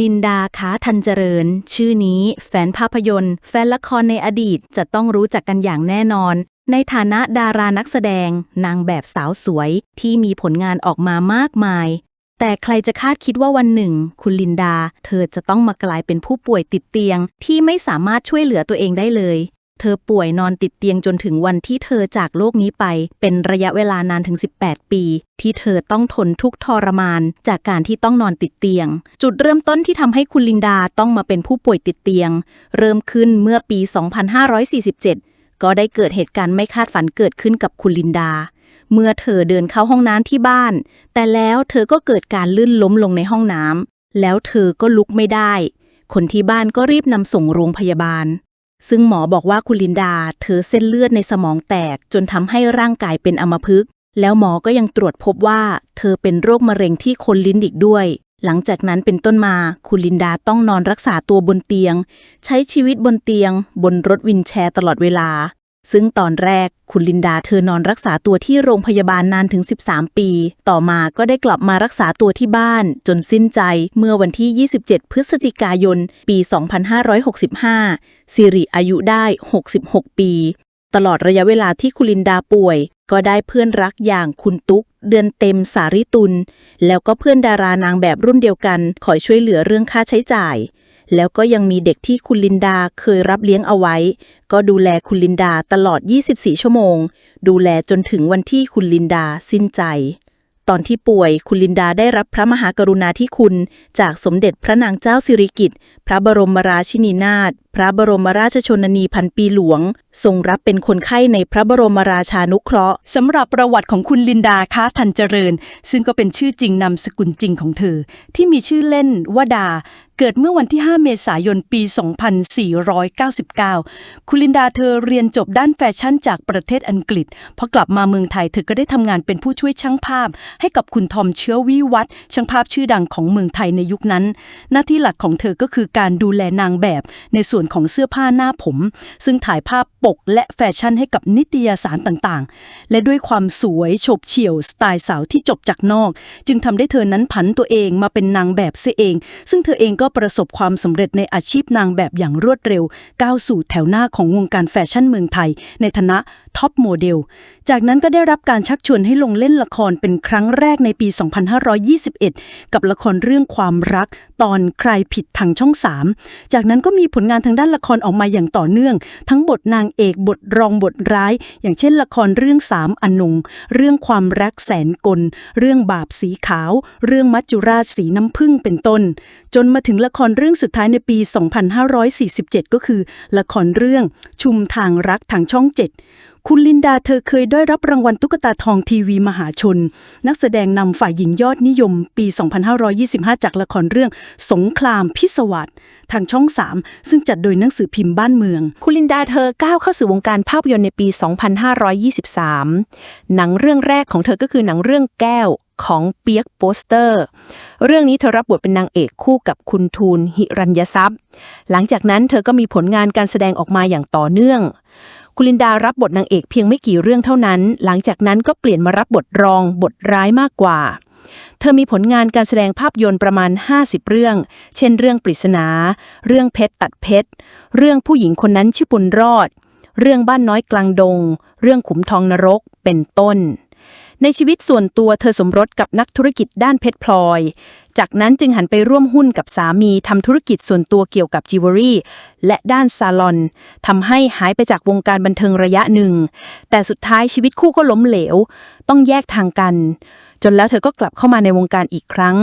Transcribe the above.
ลินดาค้าทันเจริญ ชื่อนี้แฟนภาพยนตร์ แฟนละครในอดีตจะต้องรู้จักกันอย่างแน่นอน ในฐานะดารานักแสดง นางแบบสาวสวยที่มีผลงานออกมามากมาย แต่ใครจะคาดคิดว่าวันหนึ่ง คุณลินดา เธอจะต้องมากลายเป็นผู้ป่วยติดเตียง ที่ไม่สามารถช่วยเหลือตัวเองได้เลย เธอป่วยนอนติดเตียงจนถึงวันที่เธอจากโลกนี้ไป เป็นระยะเวลานานถึง 18 ปี ที่เธอต้องทนทุกทรมาน จากการที่ต้องนอนติดเตียง จุดเริ่มต้นที่ทำให้คุณลินดาต้องมาเป็นผู้ป่วยติดเตียง เริ่มขึ้นเมื่อปี 2547 ก็ได้เกิดเหตุการณ์ไม่คาดฝันเกิดขึ้นกับคุณลินดา เมื่อเธอเดินเข้าห้องน้ำที่บ้าน แต่แล้วเธอก็เกิดการลื่นล้มลงในห้องน้ำแล้วเธอก็ลุกไม่ได้ คนที่บ้านก็รีบนำส่งโรงพยาบาล ซึ่งหมอบอกว่าคุณลินดา เธอเส้นเลือดในสมองแตกจนทำให้ร่างกายเป็นอัมพฤกษ์แล้วหมอก็ยังตรวจพบว่า เธอเป็นโรคมะเร็งที่คนลิ้นอีกด้วย หลังจากนั้นเป็นต้นมาคุณลินดาต้องนอนรักษาตัวบนเตียง ใช้ชีวิตบนเตียง บนรถวินแชร์ตลอดเวลา ซึ่งตอนแรกคุณลินดาเธอนอนรักษาตัวที่โรงพยาบาลนานถึง 13 ปี ต่อมาก็ได้กลับมารักษาตัวที่บ้าน จนสิ้นใจเมื่อวันที่ 27 พฤศจิกายน ปี 2565 สิริอายุได้ 66 ปี ตลอดระยะเวลาที่คุณลินดาป่วย ก็ได้เพื่อนรักอย่างคุณตุ๊ก เดือนเต็มสาริตุลแล้วก็เพื่อนดารานางแบบรุ่นเดียวกันคอยช่วยเหลือเรื่องค่าใช้จ่าย แล้วก็ยังมีเด็กที่คุณลินดาเคยรับเลี้ยงเอาไว้ ก็ดูแลคุณลินดาตลอด 24 ชั่วโมง ดูแลจนถึงวันที่คุณลินดาสิ้นใจ ตอนที่ป่วยคุณลินดาได้รับพระมหากรุณาธิคุณ จากสมเด็จพระนางเจ้าสิริกิติ์พระบรมราชินีนาถ พระบรมราชชนนีพันปีหลวง ทรงรับเป็นคนไข้ในพระบรมราชานุเคราะห์สำหรับประวัติของคุณลินดาค้าทันเจริญ ซึ่งก็เป็นชื่อจริงนามสกุลจริงของเธอ ที่มีชื่อเล่นว่าดา เกิดเมื่อวันที่ 5 เมษายนปี 2499 คุณลินดาเธอเรียนจบด้านแฟชั่นจากประเทศอังกฤษพอกลับมาเมืองไทยเธอก็ได้ทำงานเป็นผู้ช่วยช่างภาพ ให้กับคุณทอมเชื้อวิวัฒช่างภาพชื่อดังของเมืองไทยในยุคนั้น หน้าที่หลักของเธอก็คือการดูแลนางแบบในส่วนของเสื้อผ้าหน้าผม ซึ่งถ่ายภาพปกและแฟชั่นให้กับนิตยสารต่างๆ และด้วยความสวยฉบเฉี่ยวสไตล์สาวที่จบจากนอก จึงทำได้เธอนั้นผันตัวเองมาเป็นนางแบบเสียเอง ซึ่งเธอเองก็ประสบความสำเร็จในอาชีพนางแบบอย่างรวดเร็ว ก้าวสู่แถวหน้าของวงการแฟชั่นเมืองไทย ในฐานะท็อปโมเดล จากนั้นก็ได้รับการชักชวนให้ลงเล่นละครเป็นครั้งแรกในปี 2521 กับละครเรื่องความรักตอนใครผิดทางช่อง 3 จากนั้นก็มีผลงานทางด้านละครออกมาอย่างต่อเนื่อง ทั้งบทนางเอกบทรองบทร้าย อย่างเช่นละครเรื่องสามอนงเรื่องความรักแสนกล เรื่องบาปสีขาว เรื่องมัจจุราชสีน้ำผึ้งเป็นต้น จนมาถึงละครเรื่องสุดท้ายในปี 2547 ก็คือ ละครเรื่องชุมทางรักทางช่องเจ็ด คุณลินดาเธอเคยได้รับรางวัลตุ๊กตาทองทีวีมหาชน นักแสดงนำฝ่ายหญิงยอดนิยมปี 2525 จากละครเรื่อง สงครามพิศวาสทางช่อง 3 ซึ่งจัดโดยหนังสือพิมพ์บ้านเมือง คุณลินดาเธอก้าวเข้าสู่วงการภาพยนตร์ในปี 2523 หนังเรื่องแรกของเธอก็คือหนังเรื่องแก้วของเปียกโปสเตอร์ เรื่องนี้เธอรับบทเป็นนางเอกคู่กับคุณทูลหิรัญยทรัพย์ หลังจากนั้นเธอก็มีผลงานการแสดงออกมาอย่างต่อเนื่อง คุณลินดารับบทนางเอกเพียงไม่กี่เรื่องเท่านั้น หลังจากนั้นก็เปลี่ยนมารับบทรองบทร้ายมากกว่า เธอมีผลงานการแสดงภาพยนตร์ประมาณ 50 เรื่อง เช่น เรื่องปริศนา เรื่องเพชรตัดเพชร เรื่องผู้หญิงคนนั้นชื่อปุณรอด เรื่องบ้านน้อยกลางดง เรื่องขุมทองนรก เป็นต้น ในชีวิตส่วนตัวเธอสมรสกับนักธุรกิจด้านเพชรพลอย จากนั้นจึงหันไปร่วมหุ้นกับสามีทำธุรกิจส่วนตัวเกี่ยวกับจิวเวลรี่และด้านซาลอนทำให้หายไปจากวงการบันเทิงระยะหนึ่ง แต่สุดท้ายชีวิตคู่ก็ล้มเหลว ต้องแยกทางกัน จนแล้วเธอก็กลับเข้ามาในวงการอีกครั้ง